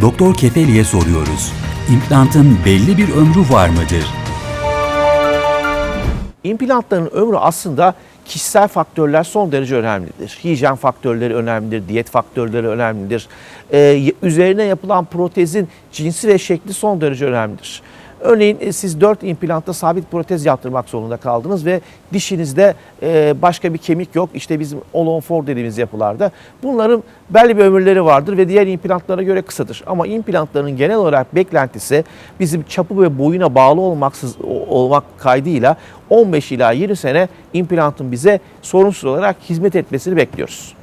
Doktor Kefeli'ye soruyoruz. İmplantın belli bir ömrü var mıdır? İmplantların ömrü aslında kişisel faktörler son derece önemlidir. Hijyen faktörleri önemlidir, diyet faktörleri önemlidir. Ee, üzerine yapılan protezin cinsi ve şekli son derece önemlidir. Örneğin e, siz 4 implantta sabit protez yaptırmak zorunda kaldınız ve dişinizde e, başka bir kemik yok. İşte bizim all-on-4 dediğimiz yapılarda. Bunların belli bir ömürleri vardır ve diğer implantlara göre kısadır. Ama implantların genel olarak beklentisi bizim çapı ve boyuna bağlı olmaksız olmak kaydıyla 15 ila 20 sene implantın bize sorunsuz olarak hizmet etmesini bekliyoruz.